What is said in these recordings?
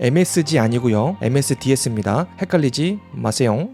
MSG 아니고요. MSDS입니다. 헷갈리지 마세요.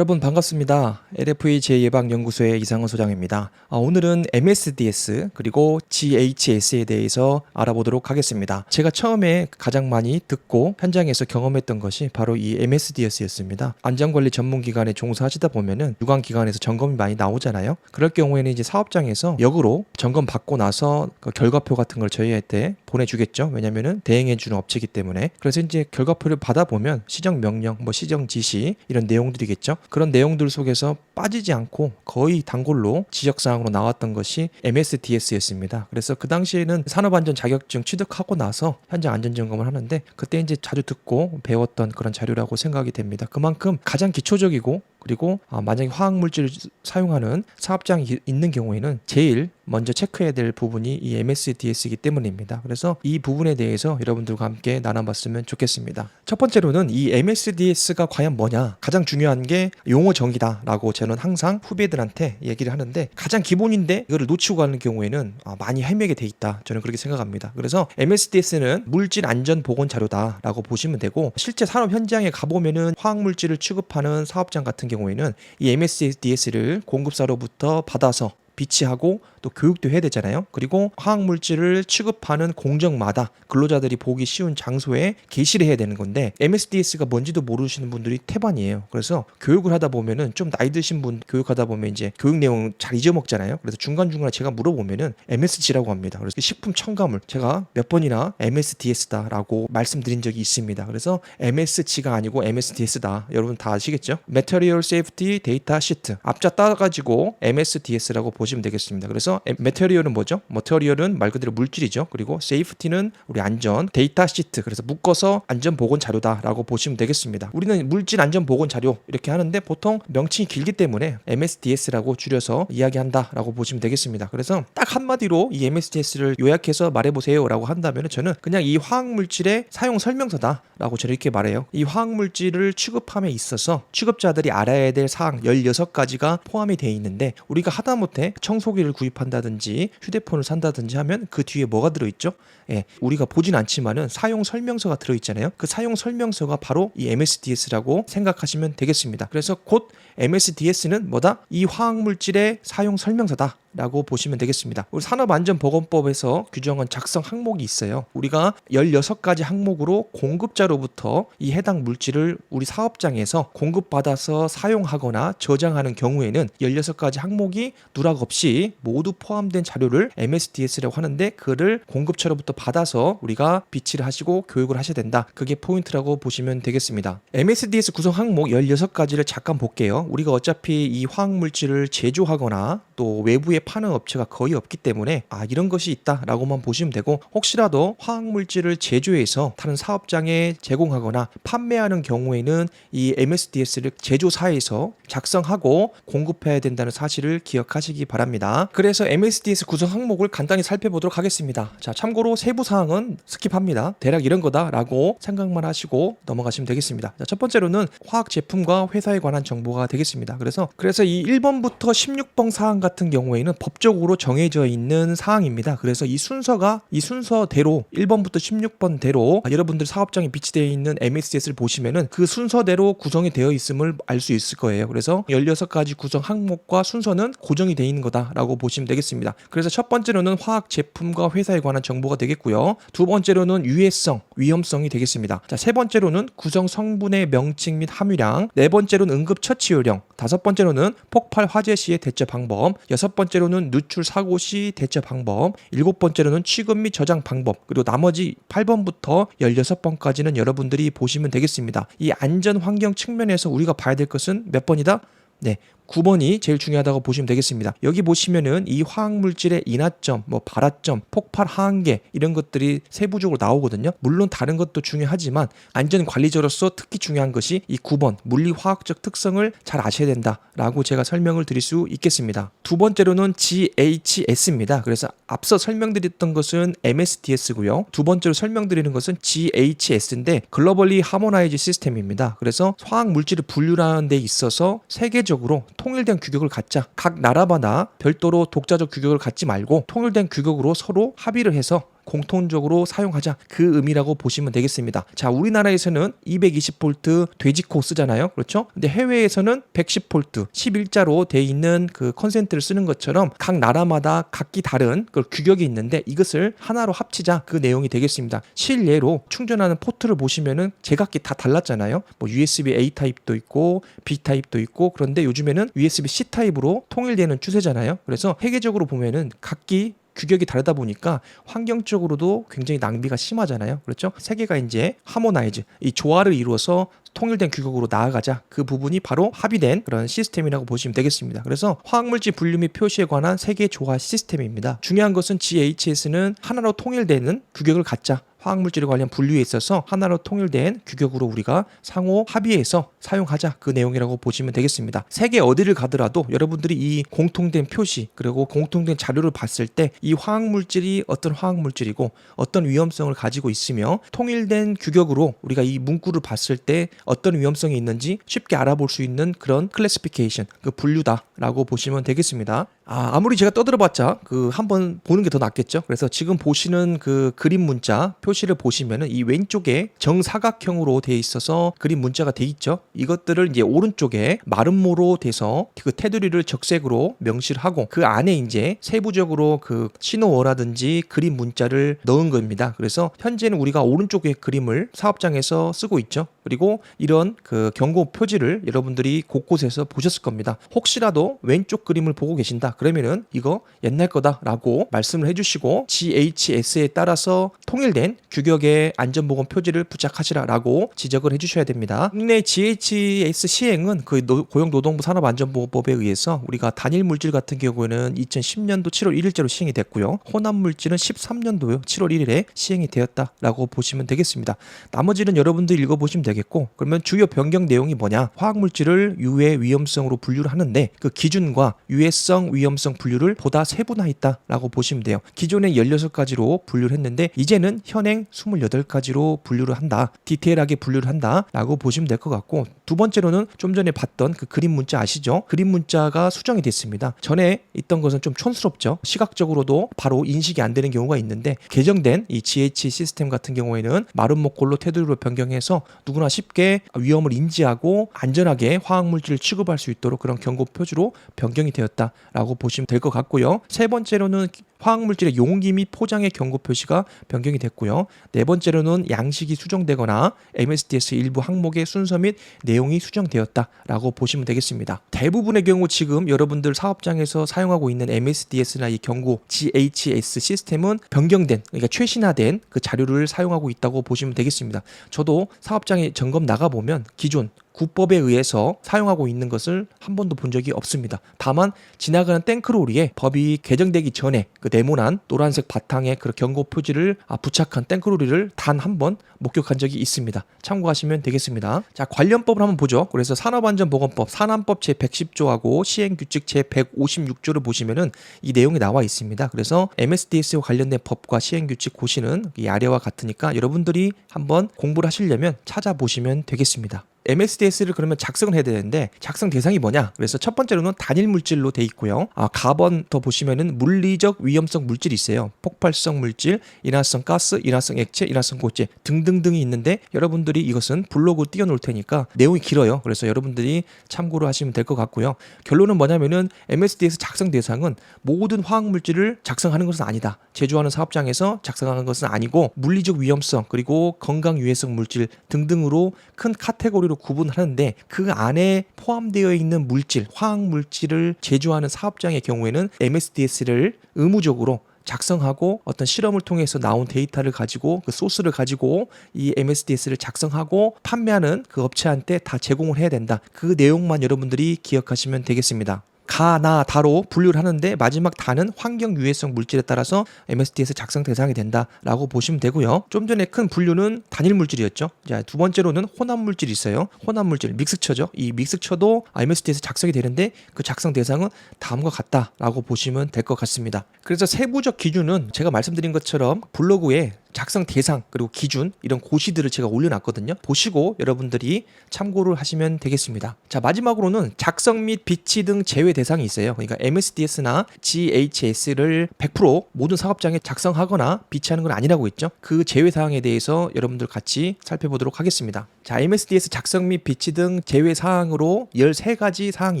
여러분 반갑습니다. LFE 제예방연구소의 이상은 소장입니다. 아, 오늘은 MSDS 그리고 GHS에 대해서 알아보도록 하겠습니다. 제가 처음에 가장 많이 듣고 현장에서 경험했던 것이 바로 이 MSDS였습니다. 안전관리 전문기관에 종사하시다 보면은 유관기관에서 점검이 많이 나오잖아요. 그럴 경우에는 이제 사업장에서 역으로 점검 받고 나서 그 결과표 같은 걸 저희한테 보내주겠죠. 왜냐면은 대행해주는 업체이기 때문에. 그래서 이제 결과표를 받아보면 시정 명령, 뭐 시정 지시 이런 내용들이겠죠. 그런 내용들 속에서 빠지지 않고 거의 단골로 지적사항으로 나왔던 것이 MSDS였습니다. 그래서 그 당시에는 산업안전 자격증 취득하고 나서 현장 안전점검을 하는데 그때 이제 자주 듣고 배웠던 그런 자료라고 생각이 됩니다. 그만큼 가장 기초적이고 그리고 아, 만약에 화학 물질을 사용하는 사업장이 있는 경우에는 제일 먼저 체크해야 될 부분이 이 MSDS이기 때문입니다. 그래서 이 부분에 대해서 여러분들과 함께 나눠봤으면 좋겠습니다. 첫 번째로는 이 MSDS가 과연 뭐냐? 가장 중요한 게 용어 정의다라고 저는 항상 후배들한테 얘기를 하는데 가장 기본인데 이거를 놓치고 가는 경우에는 아, 많이 헤매게 돼 있다. 저는 그렇게 생각합니다. 그래서 MSDS는 물질 안전 보건 자료다라고 보시면 되고 실제 산업 현장에 가보면은 화학 물질을 취급하는 사업장 같은 경우에는 이 MSDS를 공급사로부터 받아서 비치하고 또 교육도 해야 되잖아요. 그리고 화학 물질을 취급하는 공정마다 근로자들이 보기 쉬운 장소에 게시를 해야 되는 건데 MSDS가 뭔지도 모르시는 분들이 태반이에요. 그래서 교육을 하다 보면은 좀 나이 드신 분 교육하다 보면 이제 교육 내용 잘 잊어먹잖아요. 그래서 중간 중간에 제가 물어보면은 MSG라고 합니다. 그래서 식품 첨가물 제가 몇 번이나 MSDS다라고 말씀드린 적이 있습니다. 그래서 MSG가 아니고 MSDS다. 여러분 다 아시겠죠? Material Safety Data Sheet 앞자 따가지고 MSDS라고 보시면 되겠습니다. 그래서 메테리얼은 뭐죠? 머테리얼은 말 그대로 물질이죠. 그리고 세이프티는 우리 안전, 데이터 시트 그래서 묶어서 안전 보건 자료다라고 보시면 되겠습니다. 우리는 물질 안전 보건 자료 이렇게 하는데 보통 명칭이 길기 때문에 MSDS라고 줄여서 이야기한다라고 보시면 되겠습니다. 그래서 딱 한마디로 이 MSDS를 요약해서 말해보세요라고 한다면 저는 그냥 이 화학 물질의 사용 설명서다라고 저는 이렇게 말해요. 이 화학 물질을 취급함에 있어서 취급자들이 알아야 될 사항 16가지가 포함이 되어 있는데 우리가 하다못해 청소기를 구입한다든지 휴대폰을 산다든지 하면 그 뒤에 뭐가 들어있죠? 예, 우리가 보진 않지만은 사용 설명서가 들어있잖아요. 그 사용 설명서가 바로 이 MSDS라고 생각하시면 되겠습니다. 그래서 곧 MSDS는 뭐다? 이 화학물질의 사용 설명서다. 라고 보시면 되겠습니다. 우리 산업안전보건법에서 규정한 작성 항목이 있어요. 우리가 16가지 항목으로 공급자로부터 이 해당 물질을 우리 사업장에서 공급받아서 사용하거나 저장하는 경우에는 16가지 항목이 누락 없이 모두 포함된 자료를 MSDS라고 하는데 그를 공급처로부터 받아서 우리가 비치를 하시고 교육을 하셔야 된다. 그게 포인트라고 보시면 되겠습니다. MSDS 구성 항목 16가지를 잠깐 볼게요. 우리가 어차피 이 화학 물질을 제조하거나 또 외부에 파는 업체가 거의 없기 때문에 아 이런 것이 있다라고만 보시면 되고 혹시라도 화학 물질을 제조해서 다른 사업장에 제공하거나 판매하는 경우에는 이 MSDS를 제조사에서 작성하고 공급해야 된다는 사실을 기억하시기 바랍니다. 그래서 MSDS 구성 항목을 간단히 살펴보도록 하겠습니다. 자 참고로 세부 사항은 스킵합니다. 대략 이런 거다라고 생각만 하시고 넘어가시면 되겠습니다. 자, 첫 번째로는 화학 제품과 회사에 관한 정보가 되겠습니다. 그래서 그래서 이 1번부터 16번 사항 같은 경우에는 법적으로 정해져 있는 사항입니다. 그래서 이 순서가 이 순서대로 1번부터 16번대로 여러분들 사업장에 비치되어 있는 MSDS를 보시면은 그 순서대로 구성이 되어 있음을 알 수 있을 거예요. 그래서 16가지 구성 항목과 순서는 고정이 되어 있는 거다라고 보시면 되겠습니다. 그래서 첫 번째로는 화학 제품과 회사에 관한 정보가 되겠고요. 두 번째로는 유해성, 위험성이 되겠습니다. 자, 세 번째로는 구성 성분의 명칭 및 함유량, 네 번째로는 응급 처치 요령, 다섯 번째로는 폭발 화재 시의 대처 방법, 여섯 번째로는 누출 사고 시 대처 방법, 일곱 번째로는 취급 및 저장 방법, 그리고 나머지 8번부터 16번까지는 여러분들이 보시면 되겠습니다. 이 안전 환경 측면에서 우리가 봐야 될 것은 몇 번이다? 네, 9번이 제일 중요하다고 보시면 되겠습니다. 여기 보시면은 이 화학 물질의 인하점, 뭐 발화점, 폭발 하한계 이런 것들이 세부적으로 나오거든요. 물론 다른 것도 중요하지만 안전 관리자로서 특히 중요한 것이 이 9번 물리 화학적 특성을 잘 아셔야 된다라고 제가 설명을 드릴 수 있겠습니다. 두 번째로는 GHS입니다. 그래서 앞서 설명드렸던 것은 MSDS고요. 두 번째로 설명드리는 것은 GHS인데 글로벌리 하모나이즈 시스템입니다. 그래서 화학 물질을 분류하는 데 있어서 세계적으로 통일된 규격을 갖자. 각 나라마다 별도로 독자적 규격을 갖지 말고 통일된 규격으로 서로 합의를 해서 공통적으로 사용하자 그 의미라고 보시면 되겠습니다. 자, 우리나라에서는 220V 돼지코 쓰잖아요. 그렇죠? 근데 해외에서는 110V 11자로 돼 있는 그 컨센트를 쓰는 것처럼 각 나라마다 각기 다른 그 규격이 있는데 이것을 하나로 합치자 그 내용이 되겠습니다. 실례로 충전하는 포트를 보시면은 제각기 다 달랐잖아요. 뭐 USB A 타입도 있고 B 타입도 있고 그런데 요즘에는 USB C 타입으로 통일되는 추세잖아요. 그래서 세계적으로 보면은 각기 규격이 다르다 보니까 환경적으로도 굉장히 낭비가 심하잖아요. 그렇죠? 세계가 이제 하모나이즈, 이 조화를 이루어서 통일된 규격으로 나아가자. 그 부분이 바로 합의된 그런 시스템이라고 보시면 되겠습니다. 그래서 화학물질 분류 및 표시에 관한 세계 조화 시스템입니다. 중요한 것은 GHS는 하나로 통일되는 규격을 갖자. 화학물질에 관련 분류에 있어서 하나로 통일된 규격으로 우리가 상호 합의해서 사용하자 그 내용이라고 보시면 되겠습니다. 세계 어디를 가더라도 여러분들이 이 공통된 표시 그리고 공통된 자료를 봤을 때 이 화학 물질이 어떤 화학 물질이고 어떤 위험성을 가지고 있으며 통일된 규격으로 우리가 이 문구를 봤을 때 어떤 위험성이 있는지 쉽게 알아볼 수 있는 그런 클래시피케이션 그 분류다라고 보시면 되겠습니다. 아, 아무리 제가 떠들어봤자 그 한번 보는 게 더 낫겠죠. 그래서 지금 보시는 그 그림 문자 표시를 보시면은 이 왼쪽에 정사각형으로 돼 있어서 그림 문자가 돼 있죠. 이것들을 이제 오른쪽에 마름모로 돼서 그 테두리를 적색으로 명시를 하고 그 안에 이제 세부적으로 그 신호어라든지 그림 문자를 넣은 겁니다. 그래서 현재는 우리가 오른쪽에 그림을 사업장에서 쓰고 있죠. 그리고 이런 그 경고 표지를 여러분들이 곳곳에서 보셨을 겁니다. 혹시라도 왼쪽 그림을 보고 계신다. 그러면은 이거 옛날 거다라고 말씀을 해주시고 GHS에 따라서 통일된 규격의 안전보건 표지를 부착하시라라고 지적을 해주셔야 됩니다. 국내 GHS 시행은 그 노- 고용노동부 산업안전보호법에 의해서 우리가 단일 물질 같은 경우에는 2010년도 7월 1일자로 시행이 됐고요. 혼합 물질은 13년도 7월 1일에 시행이 되었다라고 보시면 되겠습니다. 나머지는 여러분들 읽어보시면 되겠 고 그러면 주요 변경 내용이 뭐냐? 화학 물질을 유해 위험성으로 분류를 하는데 그 기준과 유해성, 위험성 분류를 보다 세분화했다라고 보시면 돼요. 기존에 16가지로 분류를 했는데 이제는 현행 28가지로 분류를 한다. 디테일하게 분류를 한다라고 보시면 될 것 같고 두 번째로는 좀 전에 봤던 그 그림 문자 아시죠? 그림 문자가 수정이 됐습니다. 전에 있던 것은 좀 촌스럽죠. 시각적으로도 바로 인식이 안 되는 경우가 있는데 개정된 이 GH 시스템 같은 경우에는 목골로 테두리로 변경해서 누구나 쉽게 위험을 인지하고 안전하게 화학 물질을 취급할 수 있도록 그런 경고 표지로 변경이 되었다라고 보시면 될 것 같고요. 세 번째로는 화학 물질의 용기 및 포장의 경고 표시가 변경이 됐고요. 네 번째로는 양식이 수정되거나 MSDS 일부 항목의 순서 및 내용이 수정되었다라고 보시면 되겠습니다. 대부분의 경우 지금 여러분들 사업장에서 사용하고 있는 MSDS나 이 경고 GHS 시스템은 변경된 그러니까 최신화된 그 자료를 사용하고 있다고 보시면 되겠습니다. 저도 사업장에 점검 나가 보면 기존 국법에 의해서 사용하고 있는 것을 한 번도 본 적이 없습니다. 다만 지나가는 탱크로리에 법이 개정되기 전에 그 네모난 노란색 바탕에 그 경고 표지를 아, 부착한 탱크로리를 단 한 번 목격한 적이 있습니다. 참고하시면 되겠습니다. 자 관련법을 한번 보죠. 그래서 산업안전보건법 산안법 제 110조하고 시행규칙 제 156조를 보시면은 이 내용이 나와 있습니다. 그래서 MSDS와 관련된 법과 시행규칙 고시는 이 아래와 같으니까 여러분들이 한번 공부를 하시려면 찾아보시면 되겠습니다. MSDS를 그러면 작성을 해야 되는데 작성 대상이 뭐냐? 그래서 첫 번째로는 단일 물질로 돼 있고요. 아, 가번 더 보시면은 물리적 위험성 물질이 있어요. 폭발성 물질, 인화성 가스, 인화성 액체, 인화성 고체 등등등이 있는데 여러분들이 이것은 블로그 띄워 놓을 테니까 내용이 길어요. 그래서 여러분들이 참고로 하시면 될 것 같고요. 결론은 뭐냐면은 MSDS 작성 대상은 모든 화학 물질을 작성하는 것은 아니다. 제조하는 사업장에서 작성하는 것은 아니고 물리적 위험성 그리고 건강 유해성 물질 등등으로 큰 카테고리로 구분하는데 그 안에 포함되어 있는 물질, 화학 물질을 제조하는 사업장의 경우에는 MSDS를 의무적으로 작성하고 어떤 실험을 통해서 나온 데이터를 가지고 그 소스를 가지고 이 MSDS를 작성하고 판매하는 그 업체한테 다 제공을 해야 된다. 그 내용만 여러분들이 기억하시면 되겠습니다. 가, 나, 다로 분류를 하는데 마지막 다는 환경 유해성 물질에 따라서 MSDS 작성 대상이 된다라고 보시면 되고요. 좀 전에 큰 분류는 단일 물질이었죠. 자, 두 번째로는 혼합 물질이 있어요. 혼합 물질, 믹스처죠. 이 믹스처도 MSDS 작성이 되는데 그 작성 대상은 다음과 같다라고 보시면 될 것 같습니다. 그래서 세부적 기준은 제가 말씀드린 것처럼 블로그에 작성 대상 그리고 기준 이런 고시들을 제가 올려놨거든요. 보시고 여러분들이 참고를 하시면 되겠습니다. 자 마지막으로는 작성 및 비치 등 제외 대상이 있어요. 그러니까 MSDS나 GHS를 100% 모든 사업장에 작성하거나 비치하는 건 아니라고 했죠. 그 제외 사항에 대해서 여러분들 같이 살펴보도록 하겠습니다. 자 MSDS 작성 및 비치 등 제외 사항으로 13가지 사항이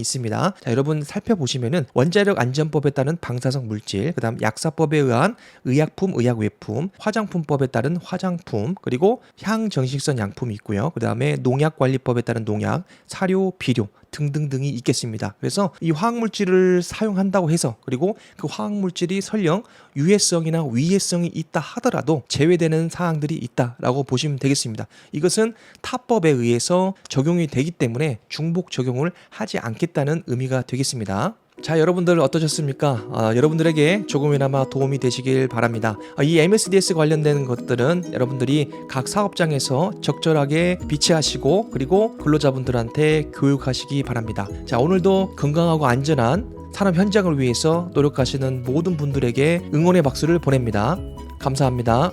있습니다. 자 여러분 살펴보시면은 원자력 안전법에 따른 방사성 물질, 그다음 약사법에 의한 의약품, 의약 외품, 화장품법에 따른 화장품, 그리고 향 정식성 양품이 있고요. 그다음에 농약 관리법에 따른 농약, 사료, 비료 등등등이 있겠습니다. 그래서 이 화학물질을 사용한다고 해서 그리고 그 화학물질이 설령 유해성이나 위해성이 있다 하더라도 제외되는 사항들이 있다라고 보시면 되겠습니다. 이것은 타법에 의해서 적용이 되기 때문에 중복 적용을 하지 않겠다는 의미가 되겠습니다. 자 여러분들 어떠셨습니까? 아, 여러분들에게 조금이나마 도움이 되시길 바랍니다. 아, 이 MSDS 관련된 것들은 여러분들이 각 사업장에서 적절하게 비치하시고 그리고 근로자분들한테 교육하시기 바랍니다. 자 오늘도 건강하고 안전한 산업 현장을 위해서 노력하시는 모든 분들에게 응원의 박수를 보냅니다. 감사합니다.